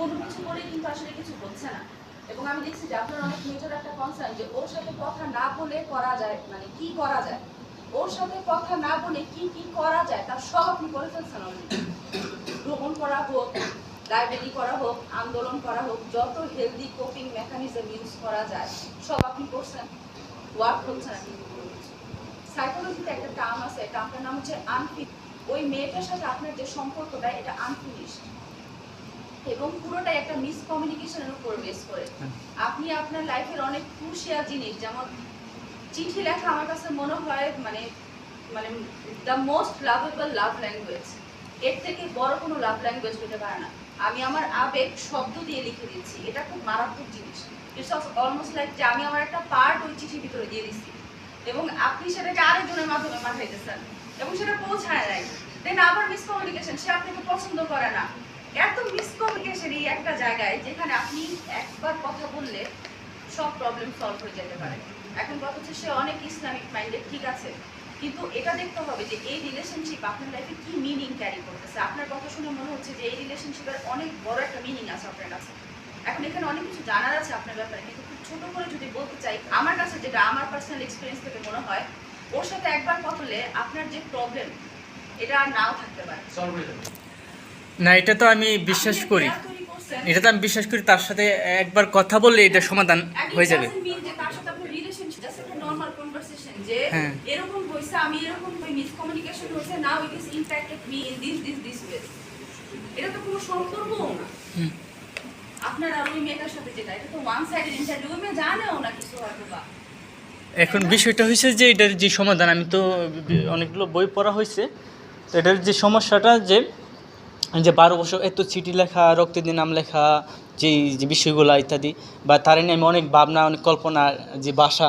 কোনো কিছু করে কিন্তু আসলে কিছু হচ্ছে না। এবং আমি দেখছি যে আপনার অনেক মেজর একটা কনসার্ন যে ওর সাথে কথা না বলে করা যায় মানে কি করা যায়? ওর সাথে কথা না বলে কি কি করা যায়? তার সব আপনি করে ফেলছেন ভ্রমণ করা হোক লাইব্রেরি করা হোক, আন্দোলন করা হোক, যত হেলদি কোপিং মেকানিজম ইউজ করা যায়, সব আপনি করছেন। ওয়ার্ক হচ্ছে না কিন্তু সাইকোলজিতে একটা টার্ম আছে টার্মটার নাম হচ্ছে আনফিট ওই মেয়েটার সাথে আপনার যে সম্পর্কটা, এটা আনফিনিশড এবং পুরোটাই একটা মিসকমিউনিকেশনের উপর বেস করে। আপনি আপনার লাইফের অনেক ক্রুশিয়াল জিনিস যেমন চিঠি লেখা আমার কাছে মনে হয় মানে মানে the most lovable love language এর থেকে বড় কোনো লাভ ল্যাঙ্গুয়েজ হতে পারে না। আমি আমার আবেগ শব্দ দিয়ে লিখে দিচ্ছি। এটা খুব মারাত্মক জিনিস। ইটস অলমোস্ট লাইক যে আমি আমার একটা পার্ট ওই চিঠির ভিতরে দিয়ে দিচ্ছি। এবং আপনি সেটাকে আরেকজনের মাধ্যমে পাঠাইতেছেন। এবং সেটা পৌঁছায় নাই। দেন আবার মিসকমিউনিকেশন সে আপনাকে পছন্দ করে না। এত এই একটা জায়গায় যেখানে আপনি একবার কথা বললে সব প্রবলেম সলভ হয়ে যেতে পারে। এখন কথা হচ্ছে সে অনেক ইসলামিক মাইন্ডেড ঠিক আছে? কিন্তু এটা দেখতে হবে যে এই রিলেশনশিপ আপনার লাইফে কি মিনিং ক্যারি করতেছে। আপনার কথা শুনে মনে হচ্ছে যে এই রিলেশনশিপের অনেক বড় একটা মিনিং আছে আপনার কাছে। এখন এখানে অনেক কিছু জানার আছে আপনার ব্যাপারে কিন্তু খুব ছোট করে যদি বলতে চাই আমার কাছে যেটা আমার পার্সোনাল এক্সপিরিয়েন্স থেকে মনে হয় ওর সাথে একবার কথা বলে আপনার যে প্রবলেম এটা আর নাও থাকতে পারে। না এটা তো আমি বিশ্বাস করি। এটা তো আমি বিশ্বাস করি তার সাথে একবার কথা বললে এটা সমাধান হয়ে যাবে হ্যাঁ। এরকম আমি এরকম. এটা তো কোনো না। আপনার আর ওই মেয়েটার সাথে যেটা, এটা তো জানেও না কিছু হয়তো বা। এখন বিষয়টা হয়েছে যে এটার যে সমাধান আমি তো অনেকগুলো বই পড়া হয়েছে তো এটার যে সমস্যাটা যে যে বারো বছর এত চিঠি লেখা, রক্তের নাম লেখা যে বিষয়গুলো ইত্যাদি, বা তার নিয়ে আমি অনেক ভাবনা, অনেক কল্পনা, যে বাসা